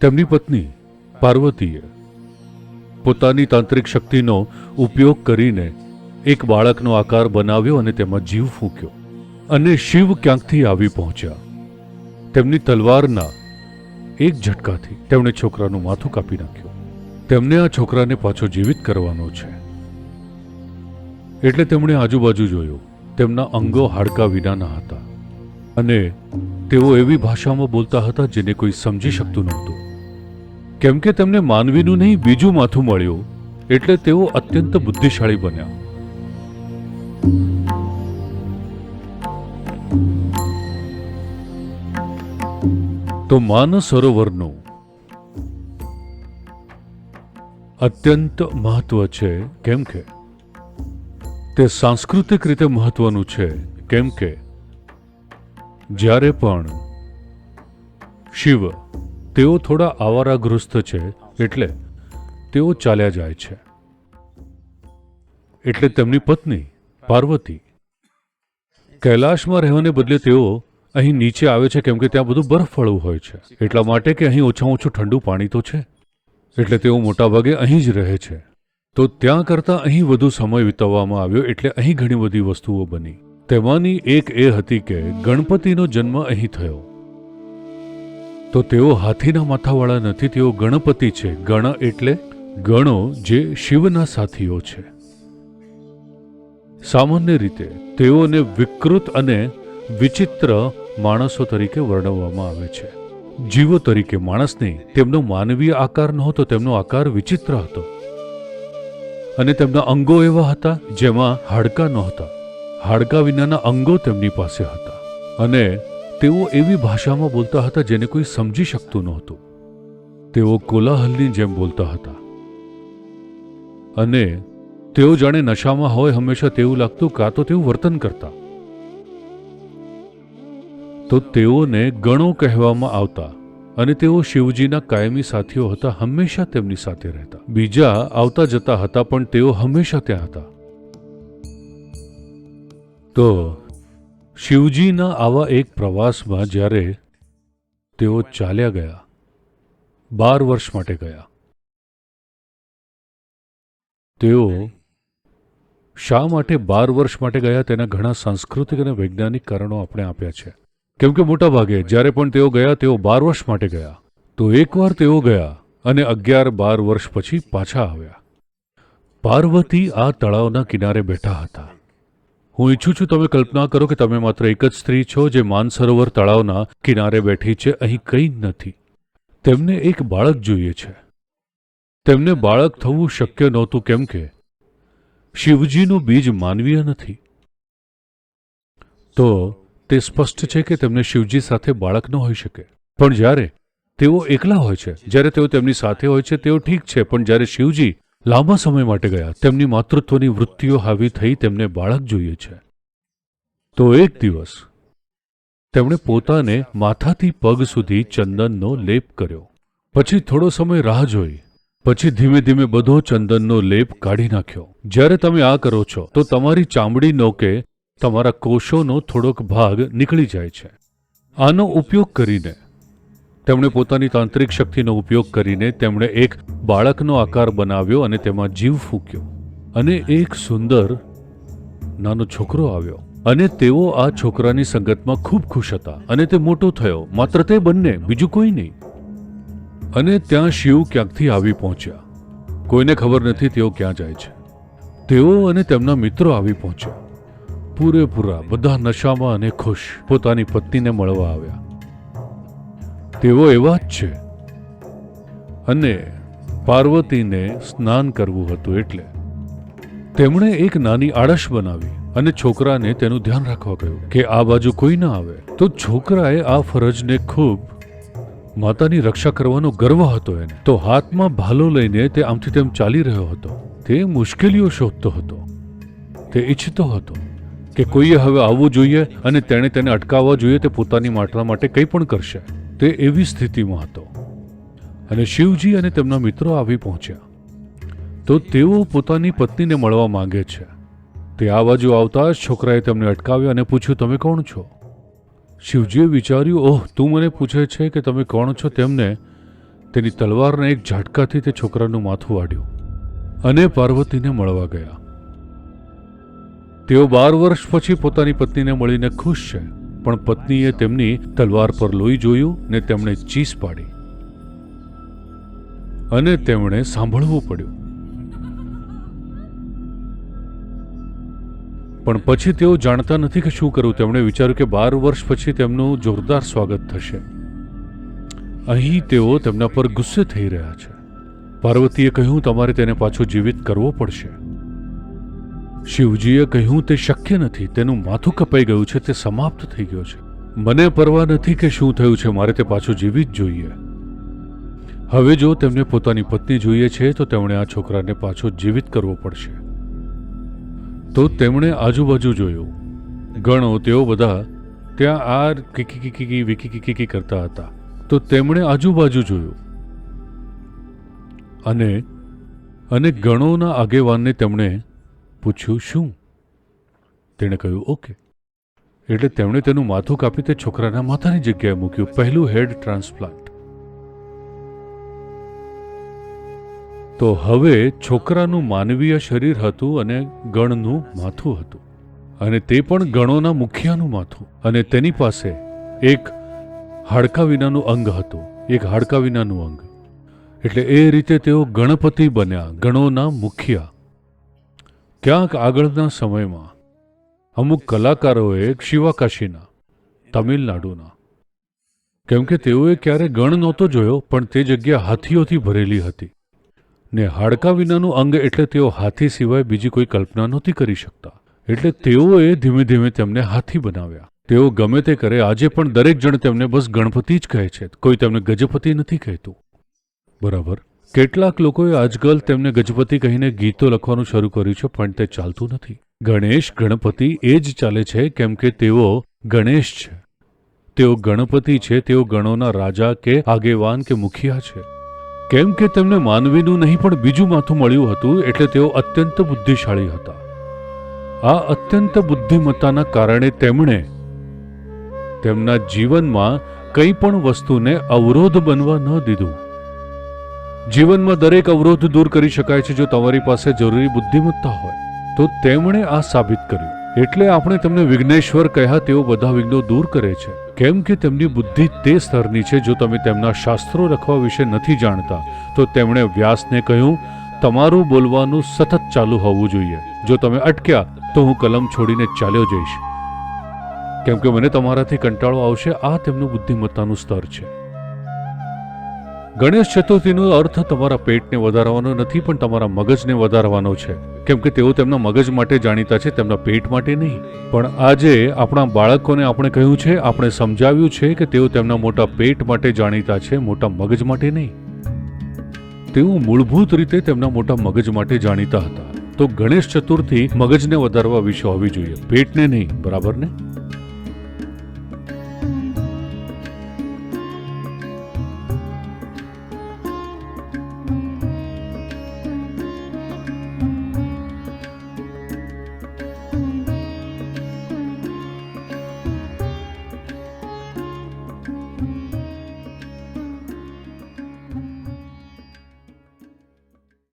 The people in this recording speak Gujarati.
તેમની પત્ની, પાર્વતીએ, પોતાની તાંત્રિક શક્તિનો ઉપયોગ કરીને એક બાળકનો આકાર બનાવ્યો અને તેમાં જીવ ફૂંક્યો અને શિવ ક્યાંકથી આવી પહોંચ્યા. તેમની તલવારના એક ઝટકાથી તેમણે છોકરાનું માથું કાપી નાખ્યું. તેમને આ છોકરાને પાછો જીવિત કરવાનો છે. એટલે તેમણે આજુબાજુ જોયું, તેમના અંગો હાડકા વિનાના હતા અને તેઓ એવી ભાષામાં બોલતા હતા જેને કોઈ સમજી શકતું નહોતું. કેમ કે તેમને માનવીનું નહીં, બીજું માથું મળ્યું. એટલે તેઓ અત્યંત બુદ્ધિશાળી બન્યા. તો માનસ સરોવરનું અત્યંત મહત્વ છે, કેમ કે? તે સાંસ્કૃતિક રીતે મહત્વનું છે, કેમ કે? જ્યારે પણ શિવ તેઓ થોડા આવારાગ્રસ્ત છે, એટલે તેઓ ચાલ્યા જાય છે. એટલે તેમની પત્ની, પાર્વતી, કૈલાશમાં રહેવાને બદલે તેઓ અહીં નીચે આવે છે, કેમ કે ત્યાં બધું બરફવાળું હોય છે. એટલા માટે કે અહીં ઓછામાં ઓછું ઠંડુ પાણી તો છે. એટલે તેઓ મોટાભાગે અહીં જ રહે છે. તો ત્યાં કરતાં અહીં વધુ સમય વિતાવવામાં આવ્યો, એટલે અહીં ઘણી બધી વસ્તુઓ બની. તેમાંની એક એ હતી કે ગણપતિનો જન્મ અહીં થયો. તો તેઓ હાથીના માથાવાળા નથી, તેઓ ગણપતિ છે. ગણ એટલે ગણો જે શિવના સાથીઓ છે. સામાન્ય રીતે તેઓને વિકૃત અને વિચિત્ર માણસો તરીકે વર્ણવવામાં આવે છે. જીવો તરીકે માણસને તેમનો માનવીય આકાર નહોતો, તેમનો આકાર વિચિત્ર હતો. અને તેમના અંગો એવા હતા જેમાં હાડકા નહોતા. હાડકા વિનાના અંગો તેમની પાસે હતા. અને તેઓ એવી ભાષામાં બોલતા હતા જેને કોઈ સમજી શકતું નહોતું. તેઓ કોલાહલની જેમ બોલતા હતા. અને તેઓ જાણે નશામાં હોય હંમેશા તેવું લાગતું કાં તો તેવું વર્તન કરતા. તો તેઓને ગણો કહેવામાં આવતા અને તેઓ શિવજીના કાયમી સાથીઓ હતા, હંમેશા તેમની સાથે રહેતા. બીજા આવતા જતા હતા, પણ તેઓ હંમેશા ત્યાં હતા. તો શિવજીના આવા એક પ્રવાસમાં જ્યારે તેઓ ચાલ્યા ગયા, બાર વર્ષ માટે ગયા, તેઓ શા માટે બાર વર્ષ માટે ગયા તેના ઘણા સાંસ્કૃતિક અને વૈજ્ઞાનિક કારણો આપણે આપ્યા છે. કેમ કે મોટાભાગે જ્યારે પણ તેઓ ગયા, તેઓ બાર વર્ષ માટે ગયા, તો એકવાર તેઓ ગયા અને અગિયાર બાર વર્ષ પછી પાછા આવ્યા. પાર્વતી આ તળાવના કિનારે બેઠા હતા. હું ઈચ્છું છું તમે કલ્પના કરો કે તમે માત્ર એક જ સ્ત્રી છો જે માનસરોવર તળાવના કિનારે બેઠી છે, અહીં કંઈ નથી. તેમને એક બાળક જોઈએ છે. તેમને બાળક થવું શક્ય નહોતું, કેમ કે શિવજીનું બીજ માનવીય નથી. તો તે સ્પષ્ટ છે કે તેમને શિવજી સાથે બાળક ન હોઈ શકે. પણ જ્યારે તેઓ એકલા હોય છે, જ્યારે તેઓ તેમની સાથે હોય છે, તેઓ ઠીક છે, પણ જ્યારે શિવજી લાંબા સમય માટે ગયા. તેમની માતૃત્વની વૃત્તિઓ હાવી થઈ તેમને બાળક જોઈએ છે. તો એક દિવસ તેમણે પોતાને માથાથી પગ સુધી ચંદનનો લેપ કર્યો. પછી થોડો સમય રાહ જોઈ. પછી ધીમે ધીમે બધો ચંદનનો લેપ કાઢી નાખ્યો. જ્યારે તમે આ કરો છો, તો તમારી ચામડીનો કે તમારા કોષોનો થોડોક ભાગ નીકળી જાય છે. આનો ઉપયોગ કરીને તેમણે પોતાની તાંત્રિક શક્તિનો ઉપયોગ કરીને તેમણે એક બાળકનો આકાર બનાવ્યો અને તેમાં જીવ ફૂંક્યો. અને એક સુંદર નાનો છોકરો આવ્યો. અને તેઓ આ છોકરાની સંગતમાં ખૂબ ખુશ હતા. અને તે મોટો થયો. માત્ર તે બંને, બીજું કોઈ નહીં. અને ત્યાં શિવ ક્યાંકથી આવી પહોંચ્યા. કોઈને ખબર નથી તેઓ ક્યાં જાય છે. તેઓ અને તેમના મિત્રો આવી પહોંચ્યા. પૂરેપૂરા, બધા નશામાં અને ખુશ. પોતાની પત્નીને મળવા આવ્યા. તેઓ એવા જ છે. અને પાર્વતીને સ્નાન કરવું હતું એટલે. તેમણે એક નાની આળસ બનાવી અને છોકરાને તેનું ધ્યાન રાખવા કહ્યું કે આ બાજુ કોઈ ના આવે. તો છોકરાએ આ ફરજને ખૂબ માતાની રક્ષા કરવાનો ગર્વ હતો એને. તો હાથમાં ભાલો લઈને તે આમથી તેમ ચાલી રહ્યો હતો. તે મુશ્કેલીઓ શોધતો હતો. તે ઈચ્છતો હતો કે કોઈએ હવે આવવું જોઈએ અને તેણે તેને અટકાવવા જોઈએ તે પોતાની માટલા માટે કંઈ પણ કરશે. તે એવી સ્થિતિમાં હતો. અને શિવજી અને તેમના મિત્રો આવી પહોંચ્યા. તો તેઓ પોતાની પત્નીને મળવા માંગે છે. તે આ બાજુ આવતા જ છોકરાએ તેમને અટકાવ્યા અને પૂછ્યું, તમે કોણ છો? શિવજીએ વિચાર્યું, ઓહ, તું મને પૂછે છે કે તમે કોણ છો? તેમને તેની તલવારના એક ઝાટકાથી તે છોકરાનું માથું વાઢ્યું અને પાર્વતીને મળવા ગયા. તેઓ બાર વર્ષ પછી પોતાની પત્નીને મળીને ખુશ છે. પણ પત્નીએ તેમની તલવાર પર લોહી જોયું ને તેમણે ચીસ પાડી. અને તેમણે સાંભળવું પડ્યું. પણ પછી તેઓ જાણતા નથી કે શું કરવું. તેમણે વિચાર્યું કે બાર વર્ષ પછી તેમનું જોરદાર સ્વાગત થશે. અહીં તેઓ તેમના પર ગુસ્સે થઈ રહ્યા છે. પાર્વતીએ કહ્યું, તમારે તેને પાછો જીવિત કરવો પડશે. શિવજીએ કહ્યું, તે શક્ય નથી. તેનું માથું કપાઈ ગયું છે. તે સમાપ્ત થઈ ગયો છે. મને પરવા નથી કે શું થયું છે. મારે તે પાછું જીવી જ જોઈએ. હવે જો તેમને પોતાની પત્ની જોઈએ છે, તો તેમણે આ છોકરાને પાછો જીવિત કરવો પડશે. તો તેમણે આજુબાજુ જોયું. ગણો, તેઓ બધા ત્યાં આ કીકી કીકી વિકી કીકી કરતા હતા. તો તેમણે આજુબાજુ જોયું. અને અને ગણોના આગેવાનને તેમણે પૂછ્યું, શું? તેણે કહ્યું, ઓકે. એટલે તેમણે તેનું માથું કાપી તે છોકરાના માથાની જગ્યાએ મૂક્યું, પહેલું હેડ ટ્રાન્સપ્લાન્ટ. તો હવે છોકરાનું માનવીય શરીર હતું અને ગણનું માથું હતું. અને તે પણ ગણોના મુખિયાનું માથું. અને તેની પાસે એક હાડકા વિનાનું અંગ હતું, એક હાડકા વિનાનું અંગ. એટલે એ રીતે તેઓ ગણપતિ બન્યા, ગણોના મુખિયા. ક્યાંક આગળના સમયમાં અમુક કલાકારોએ શિવાકાશીના, તમિલનાડુના, કેમ કે તેઓએ ક્યારે ગણ નહોતો જોયો, પણ તે જગ્યા હાથીઓથી ભરેલી હતી. ને હાડકા વિનાનું અંગ એટલે તેઓ હાથી સિવાય બીજી કોઈ કલ્પના નહોતી કરી શકતા. એટલે તેઓએ ધીમે ધીમે તેમને હાથી બનાવ્યા. તેઓ ગમે તે કરે, આજે પણ દરેક જણ તેમને બસ ગણપતિ જ કહે છે. કોઈ તેમને ગજપતિ નથી કહેતું. બરાબર? કેટલાક લોકોએ આજકાલ તેમને ગજપતિ કહીને ગીતો લખવાનું શરૂ કર્યું છે, પણ તે ચાલતું નથી. ગણેશ, ગણપતિ એ જ ચાલે છે, કેમ કે તેઓ ગણેશ છે. તેઓ ગણપતિ છે, તેઓ ગણોના રાજા કે આગેવાન કે મુખિયા છે. કેમ કે તેમને માનવીનું નહીં, પણ બીજું માથું મળ્યું હતું, એટલે તેઓ અત્યંત બુદ્ધિશાળી હતા. આ અત્યંત બુદ્ધિમત્તાના કારણે તેમણે તેમના જીવનમાં કંઈ પણ વસ્તુને અવરોધ બનવા ન દીધું. જીવનમાં દરેક અવરોધ દૂર કરી શકાય છે જો તમારી પાસે જરૂરી બુદ્ધિમત્તા હોય. તો તેમણે આ સાબિત કર્યું. એટલે આપણે તેમને વિઘ્નેશ્વર કહ્યા તેઓ બધા વિઘ્નો દૂર કરે છે. કેમ કે તેમની બુદ્ધિ તે સ્તરની છે જો તમે તેમના શાસ્ત્રો લખવા વિશે નથી જાણતા, તો તેમણે વ્યાસને કહ્યું, તમારું બોલવાનું સતત ચાલુ હોવું જોઈએ. જો તમે અટક્યા, તો હું કલમ છોડીને ચાલ્યો જઈશ. કેમ કે મને તમારાથી કંટાળો આવશે, આ તેમનું બુદ્ધિમત્તાનું સ્તર છે. ગણેશ ચતુર્થીનો અર્થ તમારા પેટને વધારવાનો નથી, પણ તમારા મગજને વધારવાનો છે. કેમ કે તેઓ તેમના મગજ માટે જાણીતા છે, તેમના પેટ માટે નહીં. પણ આજે આપણા બાળકોને આપણે કહ્યું છે, આપણે સમજાવ્યું છે કે તેઓ તેમના મોટા પેટ માટે જાણીતા છે, મોટા મગજ માટે નહીં. તેઓ મૂળભૂત રીતે તેમના મોટા મગજ માટે જાણીતા હતા. તો ગણેશ ચતુર્થી મગજને વધારવા વિશે હોવી જોઈએ. પેટને નહીં, બરાબર ને?